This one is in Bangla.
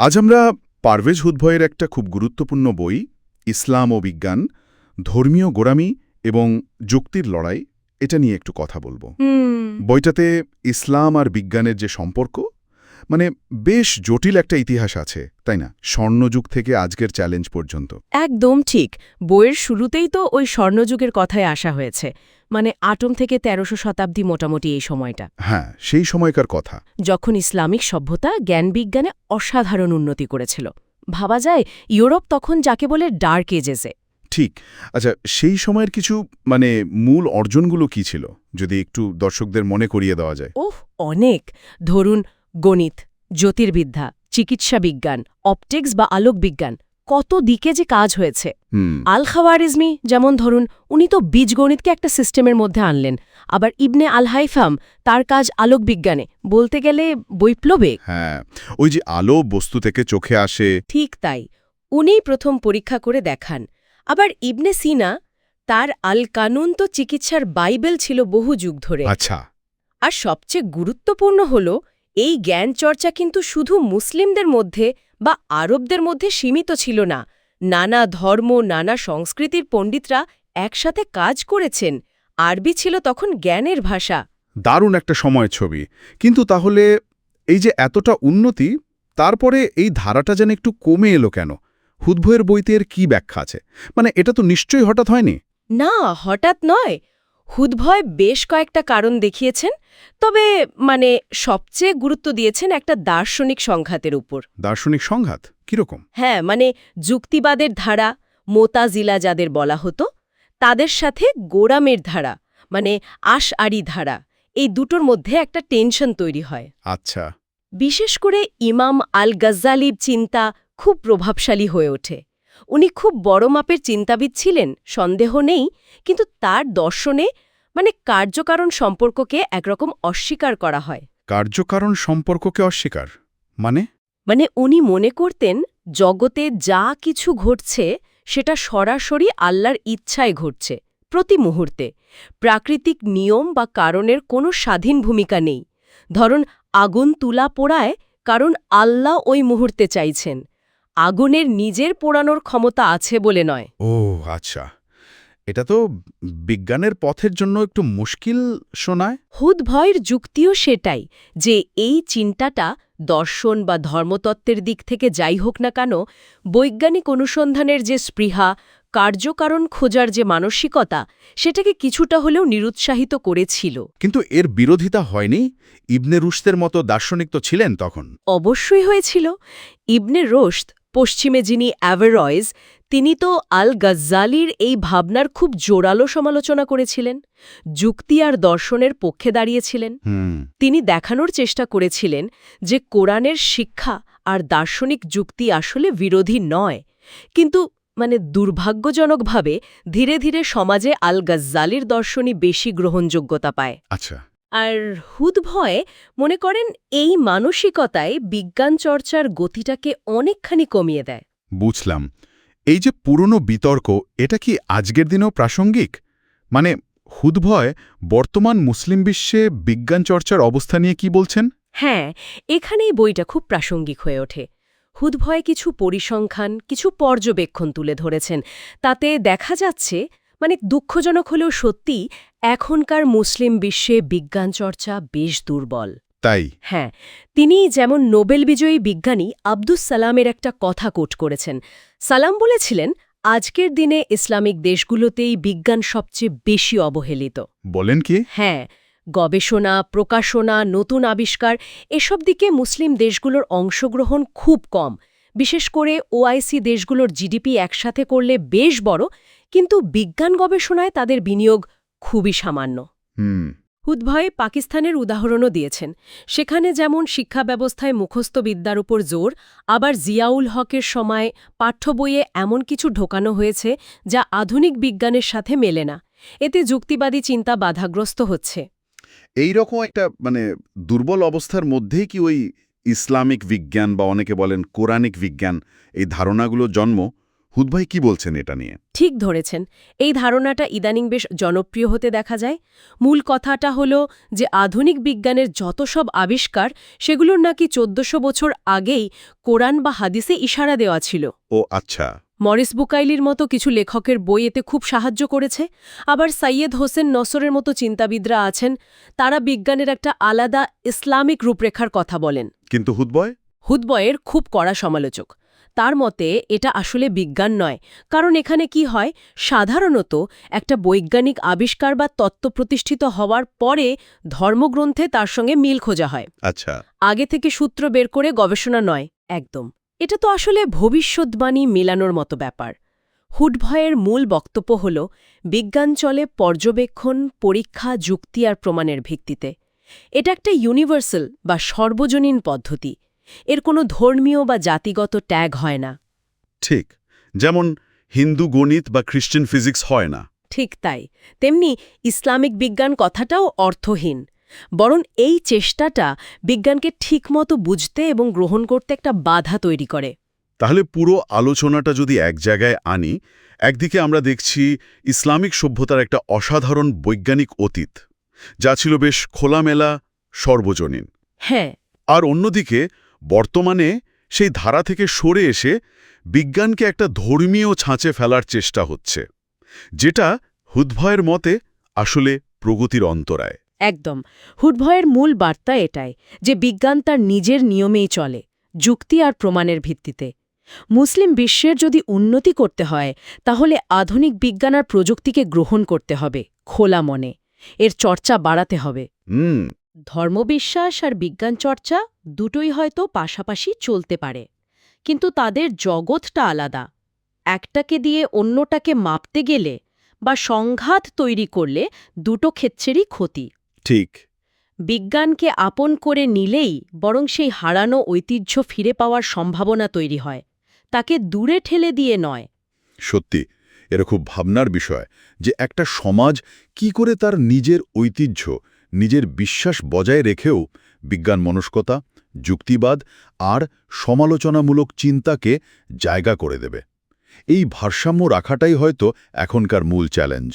আজ আমরা পারভেজ হুদভয়ের একটা খুব গুরুত্বপূর্ণ বই ইসলাম ও বিজ্ঞান ধর্মীয় গোড়ামি এবং যুক্তির লড়াই এটা নিয়ে একটু কথা বলব। বইটাতে ইসলাম আর বিজ্ঞানের যে সম্পর্ক মানে বেশ জটিল একটা ইতিহাস আছে তাই না? স্বর্ণযুগ থেকে আজকের চ্যালেঞ্জ পর্যন্ত। একদম ঠিক। বইয়ের শুরুতেই তো ওই স্বর্ণযুগের কথায় আসা হয়েছে। মানে আটম থেকে তেরোশো শতাব্দী মোটামুটি এই সময়টা। হ্যাঁ সেই সময়কার কথা। যখন ইসলামিক সভ্যতা জ্ঞানবিজ্ঞানে অসাধারণ উন্নতি করেছিল। ভাবা যায় ইউরোপ তখন যাকে বলে ডার্ক এজেসে ঠিক। আচ্ছা সেই সময়ের কিছু মানে মূল অর্জনগুলো কি ছিল? যদি একটু দর্শকদের মনে করিয়ে দেওয়া যায়। ওহ অনেক। ধরুন গণিত জ্যোতির্বিদ্যা চিকিৎসা বিজ্ঞান অপটিক্স বা আলোক বিজ্ঞান কত দিকে যে কাজ হয়েছে। আল খাওয়ারিজমি যেমন ধরুন উনি তো বীজগণিতকে একটা সিস্টেমের মধ্যে আনলেন। আবার ইবনে আল হাইফাম তার কাজ আলোক বিজ্ঞানে বলতে গেলে বৈপ্লবিক। হ্যাঁ ওই যে আলো বস্তু থেকে চোখে আসে। ঠিক তাই উনিই প্রথম পরীক্ষা করে দেখান। আবার ইবনে সিনা তার আল কানুন তো চিকিৎসার বাইবেল ছিল বহু যুগ ধরে। আচ্ছা। আর সবচেয়ে গুরুত্বপূর্ণ হল এই জ্ঞান চর্চা কিন্তু শুধু মুসলিমদের মধ্যে বা আরবদের মধ্যে সীমিত ছিল না। নানা ধর্ম নানা সংস্কৃতির পণ্ডিতরা একসাথে কাজ করেছেন। আরবি ছিল তখন জ্ঞানের ভাষা। দারুণ একটা সময়ের ছবি। কিন্তু তাহলে এই যে এতটা উন্নতি তারপরে এই ধারাটা যেন একটু কমে এলো কেন? হুদভয়ের বইতে এর কি ব্যাখ্যা আছে? মানে এটা তো নিশ্চয়ই হঠাৎ হয়নি? না হঠাৎ নয়। হুদভয় বেশ কয়েকটা কারণ দেখিয়েছেন তবে মানে সবচেয়ে গুরুত্ব দিয়েছেন একটা দার্শনিক সংঘাতের উপর। দার্শনিক সংঘাত? কীরকম? হ্যাঁ মানে যুক্তিবাদের ধারা মোতাজিলা যাদের বলা হতো তাদের সাথে গোরামের ধারা মানে আশ আড়ি ধারা এই দুটোর মধ্যে একটা টেনশন তৈরি হয়। আচ্ছা। বিশেষ করে ইমাম আল গজ্জালিব চিন্তা খুব প্রভাবশালী হয়ে ওঠে। উনি খুব বড় মাপের চিন্তাবিদ ছিলেন সন্দেহ নেই কিন্তু তার দর্শনে মানে কার্যকারণ সম্পর্ককে একরকম অস্বীকার করা হয়। কার্যকারণ সম্পর্ককে অস্বীকার? মানে? মানে উনি মনে করতেন জগতে যা কিছু ঘটছে সেটা সরাসরি আল্লাহর ইচ্ছায় ঘটছে প্রতি মুহূর্তে। প্রাকৃতিক নিয়ম বা কারণের কোনো স্বাধীন ভূমিকা নেই। ধরুন আগুন তুলা পোড়ায় কারণ আল্লাহ ওই মুহূর্তে চাইছেন। আগুনের নিজের পোড়ানোর ক্ষমতা আছে বলে নয়। ও আচ্ছা। এটা তো বিজ্ঞানের পথের জন্য একটু মুশকিল শোনায়। হুদ ভয়ের যুক্তিও সেটাই যে এই চিন্তাটা দর্শন বা ধর্মতত্ত্বের দিক থেকে যাই হোক না কেন বৈজ্ঞানিক অনুসন্ধানের যে স্পৃহা কার্যকারণ খোঁজার যে মানসিকতা সেটাকে কিছুটা হলেও নিরুৎসাহিত করেছিল। কিন্তু এর বিরোধিতা হয়নি? ইবনে রুশদের মতো দার্শনিক তো ছিলেন তখন। অবশ্যই হয়েছিল। ইবনে রোশদ পশ্চিমে যিনি অ্যাভারয়েজ তিনি তো আল গজ্জালির এই ভাবনার খুব জোরালো সমালোচনা করেছিলেন যুক্তি আর দর্শনের পক্ষে দাঁড়িয়েছিলেন। তিনি দেখানোর চেষ্টা করেছিলেন যে কোরআনের শিক্ষা আর দার্শনিক যুক্তি আসলে বিরোধী নয় কিন্তু মানে দুর্ভাগ্যজনকভাবে ধীরে ধীরে সমাজে আল গজ্জালির দর্শনই বেশি গ্রহণযোগ্যতা পায়। আচ্ছা। আর হুদ ভয়ে মনে করেন এই মানসিকতায় বিজ্ঞান চর্চার গতিটাকে অনেকখানি কমিয়ে দেয়। বুঝলাম। এই যে পুরনো বিতর্ক এটা কি আজকের দিনেও প্রাসঙ্গিক? মানে হুদভয় বর্তমান মুসলিম বিশ্বে বিজ্ঞান চর্চার অবস্থা নিয়ে কি বলছেন? হ্যাঁ এখানেই বইটা খুব প্রাসঙ্গিক হয়ে ওঠে। হুদভয়ে কিছু পরিসংখ্যান কিছু পর্যবেক্ষণ তুলে ধরেছেন। তাতে দেখা যাচ্ছে মানে দুঃখজনক হলেও সত্যি এখনকার মুসলিম বিশ্বে বিজ্ঞান চর্চা বেশ দুর্বল। তাই? হ্যাঁ তিনি যেমন নোবেল বিজয়ী বিজ্ঞানী আব্দুস সালামের একটা কথা কোট করেছেন। সালাম বলেছিলেন আজকের দিনে ইসলামিক দেশগুলোতেই বিজ্ঞান সবচেয়ে বেশি অবহেলিত। বলেন কি? হ্যাঁ গবেষণা প্রকাশনা নতুন আবিষ্কার এসব দিকে মুসলিম দেশগুলোর অংশগ্রহণ খুব কম। বিশেষ করে ওআইসি দেশগুলোর জিডিপি একসাথে করলে বেশ বড় কিন্তু বিজ্ঞান গবেষণায় তাদের বিনিয়োগ খুবই সামান্য। হুম। হুদভয়ে পাকিস্তানের উদাহরণও দিয়েছেন। সেখানে যেমন শিক্ষা ব্যবস্থায় মুখস্থ বিদ্যার উপর জোর আবার জিয়াউল হকের সময় পাঠ্য বইয়ে এমন কিছু ঢোকানো হয়েছে যা আধুনিক বিজ্ঞানের সাথে মেলে না। এতে যুক্তিবাদী চিন্তা বাধাগ্রস্ত হচ্ছে। এই রকম একটা মানে দুর্বল অবস্থার মধ্যেই কি ওই ইসলামিক বিজ্ঞান বা অনেকে বলেন কোরআনিক বিজ্ঞান এই ধারণাগুলো জন্ম হুদভাই কি বলছেন এটা নিয়ে? ঠিক ধরেছেন। এই ধারণাটা ইদানিং বেশ জনপ্রিয় হতে দেখা যায়। মূল কথাটা হলো যে আধুনিক বিজ্ঞানের যত সব আবিষ্কার সেগুলোর নাকি চোদ্দশো বছর আগেই কোরআন বা হাদিসে ইশারা দেওয়া ছিল। ও আচ্ছা। মরিস বুকাইলির মতো কিছু লেখকের বই এতে খুব সাহায্য করেছে। আবার সাইয়েদ হোসেন নসরের মতো চিন্তাবিদরা আছেন তারা বিজ্ঞানের একটা আলাদা ইসলামিক রূপরেখার কথা বলেন। কিন্তু হুদবয় হুদবয়ের খুব কড়া সমালোচক। তার মতে এটা আসলে বিজ্ঞান নয়। কারণ এখানে কি হয় সাধারণত একটা বৈজ্ঞানিক আবিষ্কার বা তত্ত্ব প্রতিষ্ঠিত হওয়ার পরে ধর্মগ্রন্থে তার সঙ্গে মিল খোঁজা হয়। আচ্ছা। আগে থেকে সূত্র বের করে গবেষণা নয় একদম। এটা তো আসলে ভবিষ্যৎবাণী মেলানোর মতো ব্যাপার। হুডভয়ের মূল বক্তব্য হল বিজ্ঞান চলে পর্যবেক্ষণ পরীক্ষা যুক্তি আর প্রমাণের ভিত্তিতে। এটা একটা ইউনিভার্সাল বা সর্বজনীন পদ্ধতি। এর কোনো ধর্মীয় বা জাতিগত ট্যাগ হয় না। ঠিক যেমন হিন্দু গণিত বা খ্রিস্টান ফিজিক্স হয় না। ঠিক তাই। তেমনি ইসলামিক বিজ্ঞান কথাটাও অর্থহীন। বরং এই চেষ্টাটা বিজ্ঞানকে ঠিকমতো বুঝতে এবং গ্রহণ করতে একটা বাধা তৈরি করে। তাহলে পুরো আলোচনাটা যদি এক জায়গায় আনি একদিকে আমরা দেখছি ইসলামিক সভ্যতার একটা অসাধারণ বৈজ্ঞানিক অতীত যা ছিল বেশ খোলামেলা সর্বজনীন। হ্যাঁ। আর অন্যদিকে বর্তমানে সেই ধারা থেকে সরে এসে বিজ্ঞানকে একটা ধর্মীয় ছাঁচে ফেলার চেষ্টা হচ্ছে যেটা হুদ্ভয়ের মতে আসলে প্রগতির অন্তরায়। একদম। হুডভয়ের মূল বার্তা এটাই যে বিজ্ঞান তার নিজের নিয়মেই চলে যুক্তি আর প্রমাণের ভিত্তিতে। মুসলিম বিশ্বের যদি উন্নতি করতে হয় তাহলে আধুনিক বিজ্ঞান আর প্রযুক্তিকে গ্রহণ করতে হবে খোলা মনে। এর চর্চা বাড়াতে হবে। হুম। ধর্মবিশ্বাস আর বিজ্ঞান চর্চা দুটোই হয়তো পাশাপাশি চলতে পারে কিন্তু তাদের জগৎটা আলাদা। একটাকে দিয়ে অন্যটাকে মাপতে গেলে বা সংঘাত তৈরি করলে দুটো ক্ষেত্রেরই ক্ষতি। ঠিক। বিজ্ঞানকে আপন করে নিলেই বরং সেই হারানো ঐতিহ্য ফিরে পাওয়ার সম্ভাবনা তৈরি হয়। তাকে দূরে ঠেলে দিয়ে নয়। সত্যি এরা খুব ভাবনার বিষয় যে একটা সমাজ কি করে তার নিজের ঐতিহ্য নিজের বিশ্বাস বজায় রেখেও বিজ্ঞান মনস্কতা যুক্তিবাদ আর সমালোচনামূলক চিন্তাকে জায়গা করে দেবে। এই ভারসাম্য রাখাটাই হয়তো এখনকার মূল চ্যালেঞ্জ।